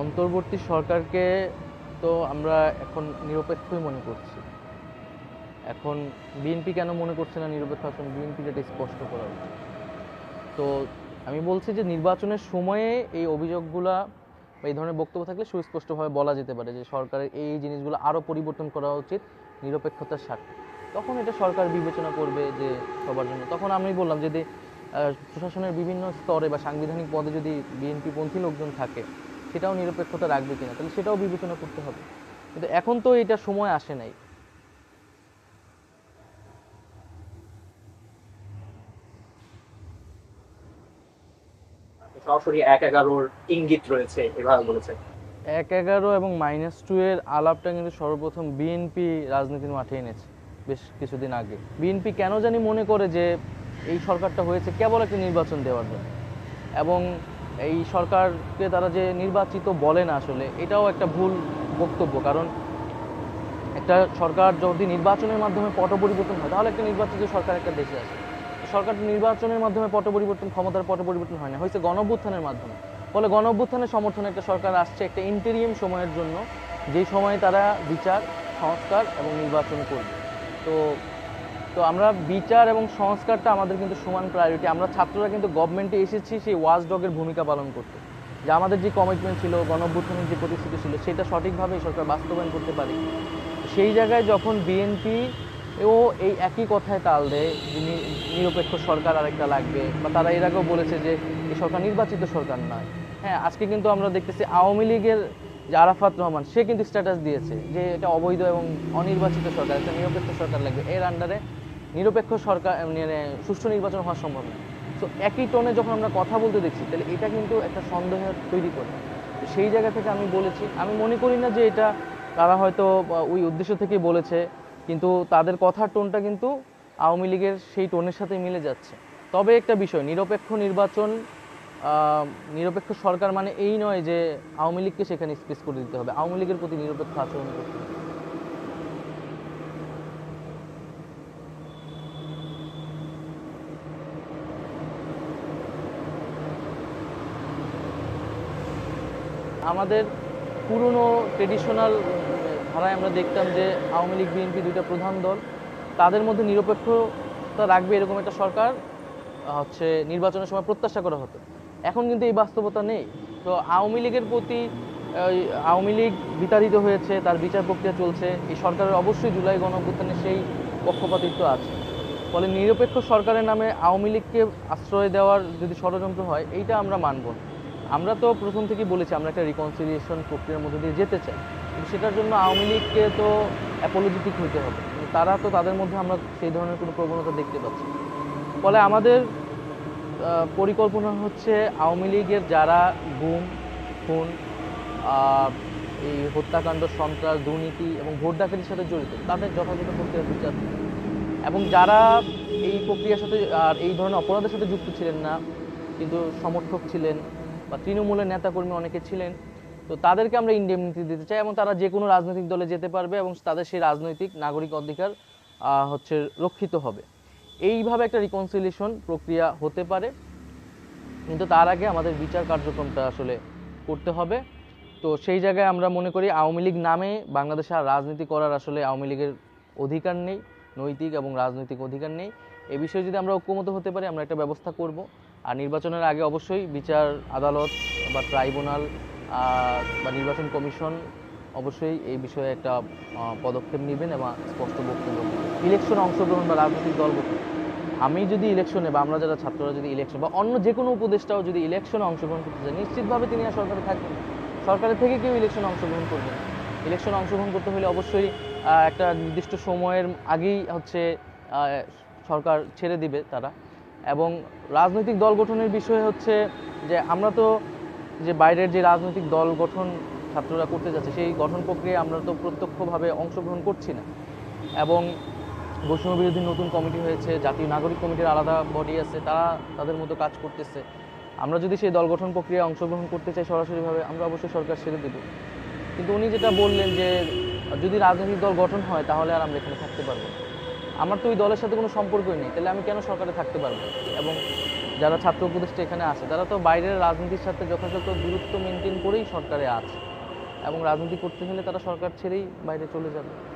অন্তর্বর্তী সরকারকে তো আমরা এখন নিরপেক্ষই মনে করছি। এখন বিএনপি কেন মনে করছে না নিরপেক্ষ আসন? বিএনপির এটা স্পষ্ট করা উচিত। তো আমি বলছি যে নির্বাচনের সময়ে এই অভিযোগগুলা বা এই ধরনের বক্তব্য থাকলে সুস্পষ্টভাবে বলা যেতে পারে যে সরকারের এই জিনিসগুলো আরও পরিবর্তন করা উচিত নিরপেক্ষতার স্বার্থে। তখন এটা সরকার বিবেচনা করবে যে সবার জন্য। তখন আমি বললাম যদি প্রশাসনের বিভিন্ন স্তরে বা সাংবিধানিক পদে যদি বিএনপি পন্থী লোকজন থাকে সেটাও নিরপেক্ষতা রাখবে কিনা তাহলে সেটাও বিবেচনা করতে হবে। কিন্তু এখন তো এটা সময় আসে নাই। সরাসরি এক এগারোর ইঙ্গিত রয়েছে এভাবে বলেছে। এক এগারো এবং মাইনাস টু এর আলাপটা কিন্তু সর্বপ্রথম বিএনপি রাজনীতির মাঠে এনেছে বেশ কিছুদিন আগে। বিএনপি কেন জানি মনে করে যে এই সরকারটা হয়েছে কেবল একটা নির্বাচন দেওয়ার জন্য। এবং এই সরকারকে তারা যে নির্বাচিত বলে না আসলে, এটাও একটা ভুল বক্তব্য। কারণ একটা সরকার যদি নির্বাচনের মাধ্যমে পট পরিবর্তন হয়, তাহলে একটা নির্বাচিত সরকার একটা দেশে আসে। সরকার নির্বাচনের মাধ্যমে পট পরিবর্তন, ক্ষমতার পট পরিবর্তন হয় না, হয়েছে গণঅভ্যুত্থানের মাধ্যমে। ফলে গণঅভ্যুত্থানের সমর্থনে একটা সরকার আসছে একটা ইন্টেরিয়াম সময়ের জন্য, যেই সময়ে তারা বিচার, সংস্কার এবং নির্বাচন করবে। তো তো আমরা বিচার এবং সংস্কারটা আমাদের কিন্তু সমান প্রায়োরিটি আমরা ছাত্ররা কিন্তু গভর্নমেন্টে এসেছি সেই ওয়াচ ডগের ভূমিকা পালন করতে। যে আমাদের যে কমিটমেন্ট ছিল, গণঅভ্যুত্থানের যে প্রতিশ্রুতি ছিল, সেটা সঠিকভাবে সরকার বাস্তবায়ন করতে পারে। সেই জায়গায় যখন বিএনপি ও এই একই কথায় তাল দেয় যে নিরপেক্ষ সরকার আরেকটা লাগবে, বা তারা এর আগেও বলেছে যে এই সরকার নির্বাচিত সরকার নয়। হ্যাঁ আজকে কিন্তু আমরা দেখতেছি আওয়ামী লীগের যে আরাফাত রহমান, সে কিন্তু স্ট্যাটাস দিয়েছে যে এটা অবৈধ এবং অনির্বাচিত সরকার, একটা নিরপেক্ষ সরকার লাগবে। এর আন্ডারে নিরপেক্ষ সরকার মানে সুষ্ঠু নির্বাচন হওয়া সম্ভব নয় তো একই টোনে যখন আমরা কথা বলতে দেখছি, তাহলে এটা কিন্তু একটা সন্দেহ তৈরি করে। সেই জায়গা থেকে আমি বলেছি, আমি মনে করি না যে এটা তারা হয়তো ওই উদ্দেশ্য থেকেই বলেছে, কিন্তু তাদের কথার টোনটা কিন্তু আওয়ামী লীগের সেই টোনের সাথে মিলে যাচ্ছে। তবে একটা বিষয়, নিরপেক্ষ নির্বাচন নিরপেক্ষ সরকার মানে এই নয় যে আওয়ামী লীগকে সেখানে স্পেস করে দিতে হবে। আওয়ামী লীগের প্রতি নিরপেক্ষ আচরণ করতে হবে। আমাদের পুরনো ট্রেডিশনাল ধারায় আমরা দেখতাম যে আওয়ামী লীগ, বিএনপি দুইটা প্রধান দল, তাদের মধ্যে নিরপেক্ষতা রাখবে এরকম একটা সরকার, হচ্ছে নির্বাচনের সময় প্রত্যাশা করা হতো। এখন কিন্তু এই বাস্তবতা নেই। তো আওয়ামী লীগের প্রতি আওয়ামী লীগ বিতাড়িত হয়েছে, তার বিচার প্রক্রিয়া চলছে, এই সরকারের অবশ্যই জুলাই গণঅভ্যুত্থানে সেই পক্ষপাতিত্ব আছে। ফলে নিরপেক্ষ সরকারের নামে আওয়ামী লীগকে আশ্রয় দেওয়ার যদি ষড়যন্ত্র হয়, এইটা আমরা মানব না। আমরা তো প্রথম থেকেই বলেছি, আমরা একটা রিকনসিলিয়েশন প্রক্রিয়ার মধ্যে দিয়ে যেতে চাই। সেটার জন্য আওয়ামী লীগকে তো অ্যাপোলজিটিক হইতে হবে। তারা তো তাদের মধ্যে আমরা সেই ধরনের কোনো প্রবণতা দেখতে পাচ্ছি ফলে আমাদের পরিকল্পনা হচ্ছে আওয়ামী লীগের যারা গুম, খুন এই হত্যাকাণ্ড, সন্ত্রাস, দুর্নীতি এবং ভোট ডাকাতির সাথে জড়িত, তাদের যথাযথ প্রক্রিয়া বিচার। এবং যারা এই প্রক্রিয়ার সাথে, আর এই ধরনের অপরাধের সাথে যুক্ত ছিলেন না, কিন্তু সমর্থক ছিলেন বা তৃণমূলের নেতাকর্মী অনেকে ছিলেন, তো তাদেরকে আমরা ইন্ডেমনিটি দিতে চাই এবং তারা যে কোনো রাজনৈতিক দলে যেতে পারবে এবং তাদের সেই রাজনৈতিক নাগরিক অধিকার হচ্ছে রক্ষিত হবে। এইভাবে একটা রিকনসিলিয়েশন প্রক্রিয়া হতে পারে, কিন্তু তার আগে আমাদের বিচার কার্যক্রমটা আসলে করতে হবে। তো সেই জায়গায় আমরা মনে করি আওয়ামী লীগ নামে বাংলাদেশে আর রাজনীতি করার আসলে আওয়ামী লীগের অধিকার নেই, নৈতিক এবং রাজনৈতিক অধিকার নেই। এ বিষয়ে যদি আমরা ঐক্যমত হতে পারি, আমরা একটা ব্যবস্থা করব। আর নির্বাচনের আগে অবশ্যই বিচার আদালত বা ট্রাইব্যুনাল বা নির্বাচন কমিশন অবশ্যই এই বিষয়ে একটা পদক্ষেপ নেবেন এবং স্পষ্ট বক্তব্য ইলেকশনে অংশগ্রহণ বা রাজনৈতিক দল আমি যদি ইলেকশনে বা আমরা যারা ছাত্ররা যদি ইলেকশন বা অন্য যে কোনো উপদেষ্টাও যদি ইলেকশনে অংশগ্রহণ করতে চায়, নিশ্চিতভাবে তিনি আর সরকারে থাকবেন। সরকারের থেকে কেউ ইলেকশনে অংশগ্রহণ করবেন ইলেকশনে অংশগ্রহণ করতে হলে অবশ্যই একটা নির্দিষ্ট সময়ের আগেই হচ্ছে সরকার ছেড়ে দিবে তারা। এবং রাজনৈতিক দল গঠনের বিষয় হচ্ছে যে আমরা তো যে বাইরের যে রাজনৈতিক দল গঠন ছাত্ররা করতে যাচ্ছে, সেই গঠন প্রক্রিয়ায় আমরা তো প্রত্যক্ষভাবে অংশগ্রহণ করছি না। এবং বৈষম্য বিরোধী নতুন কমিটি হয়েছে, জাতীয় নাগরিক কমিটির আলাদা বডি আছে, তারা তাদের মতো কাজ করতেছে। আমরা যদি সেই দল গঠন প্রক্রিয়ায় অংশগ্রহণ করতে চাই সরাসরিভাবে, আমরা অবশ্যই সরকার ছেড়ে দেব। কিন্তু উনি যেটা বললেন যে যদি রাজনৈতিক দল গঠন হয়, তাহলে আর আমরা এখানে থাকতে পারব না। আমার তো ওই দলের সাথে কোনো সম্পর্কই নেই, তাহলে আমি কেন সরকারে থাকতে পারব? এবং যারা ছাত্র উপদেষ্টা এখানে আছে, তারা তো বাইরের রাজনীতির সাথে যথাযথ দূরত্ব মেনটেন করেই সরকারে আছে। এবং রাজনীতি করতে হলে তারা সরকার ছেড়েই বাইরে চলে যাবে।